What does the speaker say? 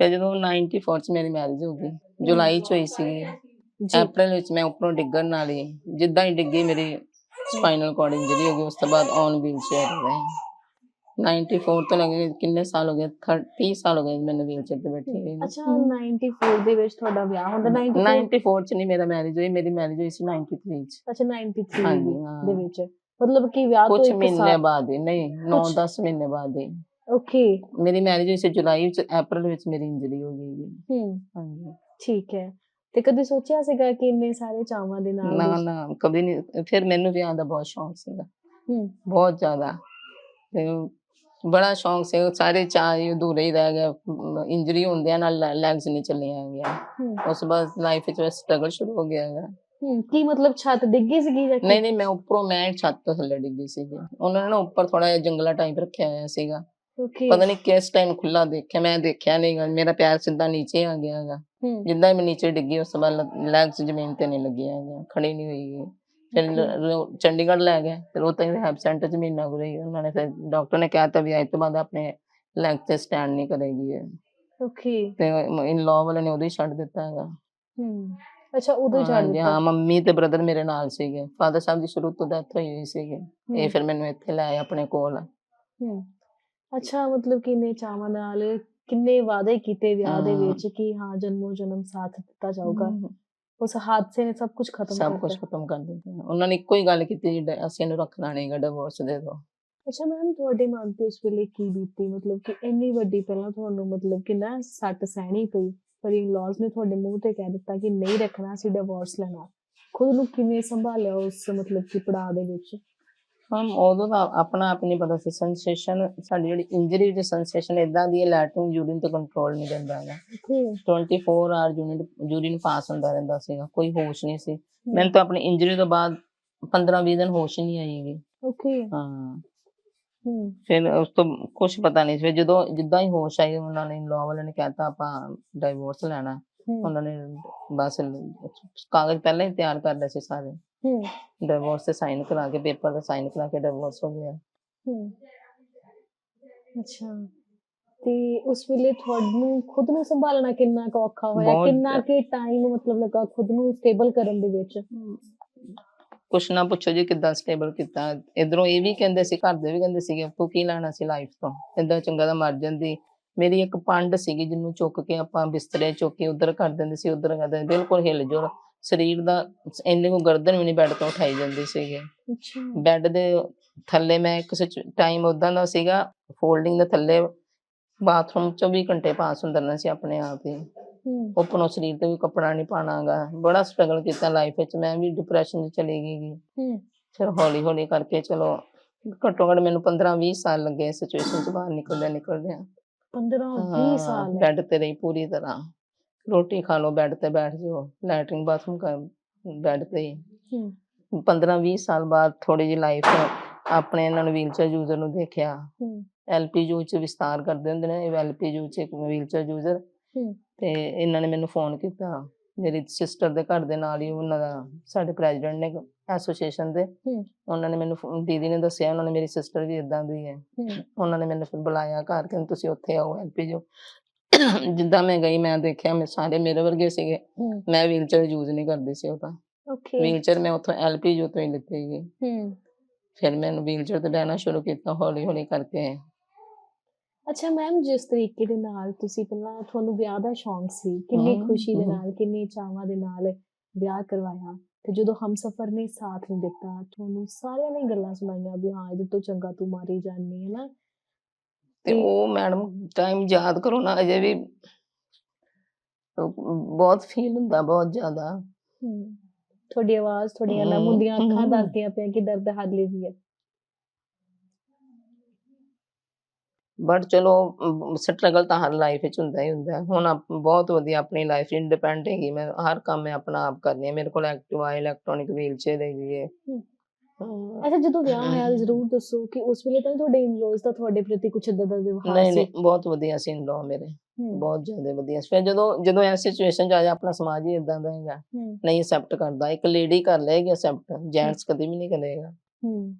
ਫਿਰ ਜਦੋਂ 94 ਚ ਮੇਰੀ ਮੈਰਿਜ ਹੋ ਗਈ ਜੁਲਾਈ ਚ ਹੋਈ ਸੀ ਜੀ ਅਪ੍ਰੈਲ ਵਿੱਚ ਮੈਂ ਉੱਪਰੋਂ ਡਿੱਗਣ ਨਾਲ ਹੀ ਜਿੱਦਾਂ ਹੀ ਡਿੱਗੀ ਮੇਰੀ ਸਪਾਈਨਲ ਕਾਰਡ ਇੰਜਰੀ ਹੋ ਗਈ ਉਸ ਤੋਂ ਬਾਅਦ ਔਨ ਵੀਲ ਚੇਅਰ ਰਹੇ 94 ਤੋਂ ਲੱਗੇ ਕਿੰਨੇ ਸਾਲ ਹੋ ਗਏ 30 ਸਾਲ ਹੋ ਗਏ ਮੈਨੂੰ ਵੀਲ ਚੇਅਰ ਤੇ ਬੈਠੀ ਹੋਈ ਨੂੰ। ਅੱਛਾ 94 ਦੇ ਵਿੱਚ ਤੁਹਾਡਾ ਵਿਆਹ ਹੁੰਦਾ 94 94 ਚ ਨਹੀਂ ਮੇਰਾ ਮੈਰਿਜ ਹੋਈ ਮੇਰੀ ਮੈਰਿਜ ਹੋਈ ਸੀ 93 ਚ ਅੱਛਾ 93 ਹਾਂਜੀ, ਦੇ- ਹਾਂ। ਦੇ ਵਿੱਚ ਮਤਲਬ ਕਿ ਵਿਆਹ ਤੋਂ ਕੁਝ ਇੱਕ ਮਹੀਨੇ ਸਾਲ ਬਾਅਦ ਹੀ ਨਹੀਂ 9-10 ਮਹੀਨੇ ਬਾਅਦ ਹੀ ਓਕੇ ਮੇਰੀ ਮੈਰਿਜ ਹੋਈ ਸੀ ਜੁਲਾਈ ਵਿੱਚ ਅਪ੍ਰੈਲ ਵਿੱਚ ਮੇਰੀ ਇੰਜਰੀ ਹੋ ਗਈ ਜੀ। ਹੂੰ। ਹਾਂਜੀ। ਠੀਕ ਹੈ। ਤੇ ਕਦੇ ਸੋਚਿਆ ਸੀਗਾ ਕਿ ਇੰਨੇ ਸਾਰੇ ਚਾਵਾਂ ਦੇ ਨਾਲ ਨਾ ਨਾ ਕਦੇ ਨਹੀਂ ਫਿਰ ਮੈਨੂੰ ਵਿਆਹ ਦਾ ਬਹੁਤ ਸ਼ੌਂਕ ਸੀਗਾ। ਹੂੰ। ਬਹੁਤ ਜ਼ਿਆਦਾ। ਤੇ ਬੜਾ ਸ਼ੌਂਕ ਸੀ ਸਾਰੇ ਚਾਅ ਹੀ ਅਧੂਰੇ ਹੀ ਰਹਿ ਗਏ। ਇੰਜਰੀ ਹੁੰਦਿਆਂ ਨਾਲ ਲੈਗਸ ਨਹੀਂ ਚੱਲੀਆਂ ਗਿਆ ਉਸ ਬਾਅਦ ਲਾਈਫ ਵਿੱਚ ਸਟਰਗਲ ਸ਼ੁਰੂ ਹੋ ਗਿਆ ਹੈਗਾ। ਕੀ ਮਤਲਬ ਛੱਤ ਡਿੱਗੀ ਸੀਗੀ ਜਾਂ? ਨਹੀਂ ਨਹੀਂ ਮੈਂ ਉੱਪਰੋਂ ਮੈਂ ਛੱਤ ਤੋਂ ਥੱਲੇ ਡਿੱਗੀ ਸੀਗੀ। ਉਹਨਾਂ ਨੇ ਨਾ ਉੱਪਰ ਥੋੜਾ ਜਿਹਾ ਜੰਗਲਾ ਟਾਈਪ ਰੱਖਿਆ ਹੋਇਆ ਸੀਗਾ। ਓਕੇ ਪਤਾ ਨਹੀਂ ਕਿਸ ਟਾਈਮ ਖੁੱਲਾ ਦੇਖਿਆ ਮੈਂ ਦੇਖਿਆ ਨਹੀਂ ਗਾ ਮੇਰਾ ਪੈਰ ਸਿੱਧਾ ਨੀਚੇ ਆ ਗਿਆ ਹੈਗਾ ਜਿੱਦਾਂ ਹੀ ਮੈਂ ਨੀਚੇ ਡਿੱਗੀ ਉਸ ਬਾਅਦ ਲੈਗਸ ਜ਼ਮੀਨ ਤੇ ਨਹੀਂ ਲੱਗੀਆਂ ਹੈਗੀਆਂ ਖੜੀ ਨਹੀਂ ਹੋਈ। ਫਿਰ ਚੰਡੀਗੜ੍ਹ ਲੈ ਗਏ ਫਿਰ ਉਹ ਤਾਂ ਹੈਲਥ ਸੈਂਟਰ ਚ ਮਹੀਨਾ ਰਹੀ ਉਹਨਾਂ ਨੇ ਫਿਰ ਡਾਕਟਰ ਨੇ ਕਿਹਾ ਤਾਂ ਵੀ ਅੱਜ ਤੋਂ ਬਾਅਦ ਆਪਣੇ ਲੈਗ ਤੇ ਸਟੈਂਡ ਨਹੀਂ ਕਰੇਗੀ ਇਹ। ਓਕੇ ਤੇ ਇਨ ਲਾਅ ਵਾਲੇ ਨੇ ਉਦੋਂ ਹੀ ਛੱਡ ਦਿੱਤਾ ਹੈਗਾ। ਹੂੰ ਅੱਛਾ ਉਦੋਂ ਛੱਡ ਦਿੱਤਾ? ਹਾਂ ਮੰਮੀ ਤੇ ਬ੍ਰਦਰ ਮੇਰੇ ਨਾਲ ਸੀਗੇ ਫਾਦਰ ਸਾਹਿਬ ਦੀ ਸ਼ੁਰੂ ਤੋਂ ਡੈਥ ਹੋਈ ਹੋਈ ਸੀਗੀ। ਇਹ ਫਿਰ ਮੈਨੂੰ ਇੱਥੇ ਲੈ ਆਏ ਆਪਣੇ ਕੋਲ। ਹੂੰ। ਅੱਛਾ ਮਤਲਬ ਕਿ ਇੰਨੇ ਚਾਵਾਂ ਨਾਲ ਕਿੰਨੇ ਵਾਅਦੇ ਕੀਤੇ ਵਿਆਹ ਦੇ। ਵਿੱਚ ਕਿ ਹਾਂ ਜਨਮੋ ਜਨਮ ਸਾਥ ਦਿੱਤਾ ਜਾਊਗਾ। ਉਸ ਹਾਦਸੇ ਨੇ ਸਭ ਕੁਝ ਖਤਮ ਸਭ ਕੁਝ ਖਤਮ ਕਰ ਦਿੱਤਾ। ਉਹਨਾਂ ਨੇ ਇੱਕੋ ਹੀ ਗੱਲ ਕੀਤੀ ਜੀ ਅਸੀਂ ਇਹਨੂੰ ਰੱਖਣਾ ਨਹੀਂਗਾ ਡਿਵੋਰਸ ਦੇ ਦਿਓ ਅੱਛਾ ਮੈਮ ਤੁਹਾਡੇ ਮਨ ਤੇ ਉਸ ਵੇਲੇ ਕੀ ਬੀਤੀ? ਮਤਲਬ ਕਿ ਇੰਨੀ ਵੱਡੀ ਪਹਿਲਾਂ ਤੁਹਾਨੂੰ ਮਤਲਬ ਕਿ ਨਾ ਸੱਟ ਸਹਿਣੀ ਪਈ ਪਰ ਇਨ-ਲॉज ਨੇ ਤੁਹਾਡੇ ਮੂੰਹ ਤੇ ਕਹਿ ਦਿੱਤਾ ਕਿ ਨਹੀਂ ਰੱਖਣਾ ਅਸੀਂ ਡਿਵੋਰਸ ਲੈਣਾ। ਖੁਦ ਨੂੰ ਕਿਵੇਂ ਸੰਭਾਲਿਆ ਉਸ ਮਤਲਬ ਕਿ ਪੜਾਅ ਦੇ ਵਿੱਚ? ਹਮ ਉਦੋਂ ਦਾ ਆਪਣਾ ਆਪ ਨਹੀਂ ਪਤਾ ਸੀ ਸੈਂਸੇਸ਼ਨ ਸਾਡੀ ਜਿਹੜੀ ਇੰਜਰੀ ਦੀ ਸੈਂਸੇਸ਼ਨ ਇਦਾਂ ਦੀ ਹੈ ਲੈਟਰਿਨ ਯੂਰਿਨ ਤੇ ਕੰਟਰੋਲ ਨਹੀਂ ਦਿੰਦਾ ਹੈਗਾ okay 24 hour urine urine pass ਹੁੰਦਾ ਰਹਿੰਦਾ ਸੀਗਾ ਕੋਈ ਹੋਸ਼ ਨਹੀਂ ਸੀ ਮੈਨੂੰ ਤਾਂ ਆਪਣੀ ਇੰਜਰੀ ਤੋਂ ਬਾਅਦ 15 20 ਦਿਨ ਹੋਸ਼ ਨਹੀਂ ਆਈਗੀ ਓਕੇ ਹਾਂ ਫਿਰ ਉਸ ਤੋਂ ਕੁਝ ਪਤਾ ਨਹੀਂ ਸੀ ਜਦੋਂ ਜਿੱਦਾਂ ਹੀ ਹੋਸ਼ ਆਈ ਉਹਨਾਂ ਨੇ ਲਾਅ ਵਾਲਿਆਂ ਨੇ ਕਹਿਤਾ ਆਪਾਂ ਡਿਵੋਰਸ ਲੈਣਾ ਉਹਨਾਂ ਨੇ ਬਸ ਕਾਗਜ਼ ਪਹਿਲਾਂ ਹੀ ਤਿਆਰ ਕਰ ਲਏ ਸੀ ਸਾਰੇ ਹੂੰ ਡਿਵੋਰਸ ਤੇ ਸਾਈਨ ਕਰਾ ਕੇ ਪੇਪਰ ਤੇ ਸਾਈਨ ਕਰਾ ਕੇ ਡਿਵੋਰਸ ਹੋ ਗਿਆ। ਹੂੰ। ਅੱਛਾ। ਤੇ ਉਸ ਵੇਲੇ ਤੁਹਾਨੂੰ ਖੁਦ ਨੂੰ ਸੰਭਾਲਣਾ ਕਿੰਨਾ ਕੁ ਔਖਾ ਹੋਇਆ? ਬਹੁਤ ਕਿੰਨਾ ਕਿ ਟਾਈਮ ਮਤਲਬ ਲੱਗਾ ਖੁਦ ਨੂੰ ਸਟੇਬਲ ਕਰਨ ਦੇ ਵਿੱਚ? ਕੁਛ ਨਾ ਪੁੱਛੋ ਜੀ ਕਿੱਦਾਂ ਸਟੇਬਲ ਕੀਤਾ। ਇਧਰੋਂ ਇਹ ਵੀ ਕਹਿੰਦੇ ਸੀ ਘਰ ਦੇ ਵੀ ਕਹਿੰਦੇ ਸੀਗੇ ਤੂੰ ਕੀ ਲੈਣਾ ਸੀ ਲਾਈਫ ਤੋਂ? ਏਦਾਂ ਚੰਗਾ ਤਾਂ ਮਰ ਜਾਂਦੀ। ਮੇਰੀ ਇੱਕ ਪੰਡ ਸੀਗੀ ਜਿਹਨੂੰ ਚੁੱਕ ਕੇ ਆਪਾਂ ਬਿਸਤਰੇ ਚੁੱਕ ਕੇ ਉਧਰ ਕਰ ਦਿੰਦੇ ਸੀ ਉਧਰ ਕਰ ਦਿੰਦੇ ਬਿਲਕੁਲ ਹਿਲ ਜੁਲ ਸਰੀਰ ਦਾ ਇੰਨੀ ਕੋ ਗਰਦਨ ਵੀ ਨਹੀਂ ਬੈੱਡ ਤੋਂ ਉਠਾਈ ਜਾਂਦੀ ਸੀਗੀ। ਅੱਛਾ। ਬੈੱਡ ਦੇ ਥੱਲੇ ਮੈਂ ਕਿਸੇ ਟਾਈਮ ਉਦਾਂ ਦਾ ਸੀਗਾ ਫੋਲਡਿੰਗ ਦੇ ਥੱਲੇ ਬਾਥਰੂਮ 24 ਘੰਟੇ ਪਾਸ ਹੁੰਦਾ ਰਹਿਣਾ ਸੀ ਆਪਣੇ ਆਪ ਹੀ। ਉੱਪਰੋਂ ਸਰੀਰ ਤੇ ਵੀ ਕੱਪੜਾ ਨਹੀਂ ਪਾਣਾਗਾ। ਬੜਾ ਸਟਰਗਲ ਕੀਤਾ ਲਾਈਫ ਵਿੱਚ ਮੈਂ ਵੀ ਡਿਪਰੈਸ਼ਨ 'ਚ ਚਲੀ ਗਈ। ਹੂੰ। ਫਿਰ ਹੌਲੀ ਹੌਲੀ ਕਰਕੇ ਚਲੋ ਘੱਟੋ ਘੱਟ ਮੈਨੂੰ 15 20 ਸਾਲ ਲੱਗੇ ਸਿਚੁਏਸ਼ਨ 'ਚ ਬਾਹਰ ਨਿਕਲਦਿਆਂ ਨਿਕਲਦਿਆਂ 15 20 ਸਾਲ। ਬੈੱਡ ਤੇ ਰਹੀ ਪੂਰੀ ਤਰ੍ਹਾਂ। ਰੋਟੀ ਖਾ ਲਓ ਬੈੱਡ ਤੇ ਬੈਠ ਜਾਓ ਲੈਟਰਿੰਗ ਬਾਥਰੂਮ ਕਰ ਬੈੱਡ ਤੇ ਹੀ। ਹੂੰ। 15 20 ਸਾਲ ਬਾਅਦ ਥੋੜੀ ਜਿਹੀ ਲਾਈਫ ਆਪਣੇ ਇਹਨਾਂ ਨੂੰ ਵੀਲਚੇਅਰ ਯੂਜ਼ਰ ਨੂੰ ਦੇਖਿਆ। ਹੂੰ। ਐਲਪੀਯੂ ਚ ਵਿਸਤਾਰ ਕਰਦੇ ਹੁੰਦੇ ਨੇ ਇਹ ਐਲਪੀਯੂ ਚ ਇੱਕ ਵੀਲਚੇਅਰ ਯੂਜ਼ਰ ਤੇ ਇਹਨਾਂ ਨੇ ਮੈਨੂੰ ਫੋਨ ਕੀਤਾ। ਮੇਰੀ ਸਿਸਟਰ ਦੇ ਘਰ ਦੇ ਨਾਲ ਹੀ ਉਹਨਾਂ ਦਾ ਸਾਡੇ ਪ੍ਰੈਜ਼ੀਡੈਂਟ ਨੇ ਐਸੋਸੀਏਸ਼ਨ ਦੇ। ਉਹਨਾਂ ਨੇ ਮੈਨੂੰ ਦੀਦੀ ਨੇ ਦੱਸਿਆ ਉਹਨਾਂ ਨੇ ਮੇਰੀ ਸਿਸਟਰ ਵੀ ਇਦਾਂ ਦੀ ਹੈ। ਉਹਨਾਂ ਨੇ ਮੈਨੂੰ ਫਿਰ ਬੁਲਾਇਆ ਘਰ ਕਹਿੰਦੇ ਤੁਸੀਂ ਉੱਥੇ ਆਓ ਐਲਪੀਯੂ ਜਿੱਦਾਂ ਮੈਂ ਗਈ ਮੈਂ ਦੇਖਿਆ ਮੈਂ ਸਾਰੇ ਮੇਰੇ ਵਰਗੇ ਸੀਗੇ। ਮੈਂ ਵੀਲਚੇਅਰ ਯੂਜ਼ ਨਹੀਂ ਕਰਦੀ ਸੀ ਉਹ ਤਾਂ। ਓਕੇ ਵੀਲਚੇਅਰ ਮੈਂ ਉੱਥੋਂ ਐਲਪੀਯੂ ਤੋਂ ਹੀ ਲਿੱਤੀ ਗਈ ਹੂੰ। ਫਿਰ ਮੈਨੂੰ ਵੀਲਚੇਅਰ ਤੇ ਬਹਿਣਾ ਸ਼ੁਰੂ ਕੀਤਾ ਹੌਲੀ ਹੌਲੀ ਕਰਕੇ। ਅੱਛਾ ਮੈਮ ਜਿਸ ਤਰੀਕੇ ਦੇ ਨਾਲ ਤੁਸੀਂ ਪਹਿਲਾਂ ਤੁਹਾਨੂੰ ਵਿਆਹ ਦਾ ਸ਼ੌਂਕ ਸੀ ਕਿੰਨੀ ਹਮ, ਖੁਸ਼ੀ ਦੇ ਹਮ। ਨਾਲ ਕਿੰਨੀ ਚਾਵਾਂ ਦੇ ਨਾਲ ਵਿਆਹ ਕਰਵਾਇਆ ਤੇ ਜਦੋਂ ਹਮਸਫਰ ਨੇ ਸਾਥ ਨਹੀਂ ਦਿੱਤਾ ਤੁਹਾਨੂੰ ਸਾਰਿਆਂ ਨੇ ਗੱਲਾਂ ਸੁਣਾਈਆਂ ਵੀ ਹਾਂ ਇਹਦੇ ਤੋਂ ਚੰਗਾ ਤੂੰ ਮਾਰੀ ਜਾਨੀ ਹੈ ਨਾ। ਤੇ ਉਹ ਮੈਡਮ ਟਾਈਮ ਯਾਦ ਕਰੋ ਨਾ ਅਜੇ ਵੀ ਬਹੁਤ ਫੀਲ ਹੁੰਦਾ ਬਹੁਤ ਜ਼ਿਆਦਾ ਤੁਹਾਡੀ ਆਵਾਜ਼ ਤੁਹਾਡੀਆਂ ਹਮ, ਨਮੁੰਦੀਆਂ ਅੱਖਾਂ। ਦੱਸਦੀਆਂ ਪਿਆ ਕਿ ਦਰਦ ਹਾਲੇ ਵੀ ਹੈ ਬਟ ਚਲੋ ਸਟਰਗਲ ਤਾਂ ਹਰ ਲਾਈਫ ਵਿੱਚ ਹੁੰਦਾ ਹੀ ਹੁੰਦਾ। ਹੁਣ ਬਹੁਤ ਵਧੀਆ ਆਪਣੀ ਲਾਈਫ ਇੰਡੀਪੈਂਡੈਂਟ ਹੈਗੀ ਮੈਂ ਹਰ ਕੰਮ ਮੈਂ ਆਪਣਾ ਆਪ ਕਰਨੀ ਹੈ ਮੇਰੇ ਕੋਲ ਐਕਟਿਵਾ ਇਲੈਕਟ੍ਰੋਨਿਕ ਵੀਲਚੇਅਰ ਹੈਗੀ ਹੈ ਹਮ। ਹਾਂ। ਅੱਛਾ ਜਦੋਂ ਵਿਆਹ ਹੋਇਆ ਜ਼ਰੂਰ ਦੱਸੋ ਕਿ ਉਸ ਵੇਲੇ ਤਾਂ ਤੁਹਾਡੇ ਇਨ-ਲॉज ਦਾ ਤੁਹਾਡੇ ਪ੍ਰਤੀ ਕੁਝ ਇਦਾਂ ਦਾ ਵਿਵਹਾਰ ਨਹੀਂ ਸੀ? ਨਹੀਂ ਬਹੁਤ ਵਧੀਆ ਸੀ ਲੋ ਮੇਰੇ। ਬਹੁਤ ਜ਼ਿਆਦਾ ਵਧੀਆ ਸੀ। ਫਿਰ ਜਦੋਂ ਜਦੋਂ ਐ ਸਿਚੁਏਸ਼ਨ ਚ ਆ ਜਾ ਆਪਣਾ ਸਮਾਜ ਹੀ ਇਦਾਂ ਦਾ ਹੈਗਾ। ਨਹੀਂ ਅਸੈਪਟ ਕਰਦਾ। ਇੱਕ ਲੇਡੀ ਕਰ ਲਏਗੀ ਅਸੈਪਟ ਜੈਂਟਸ ਕਦੇ ਵੀ ਨਹੀਂ ਕਰੇਗਾ। ਹਮ,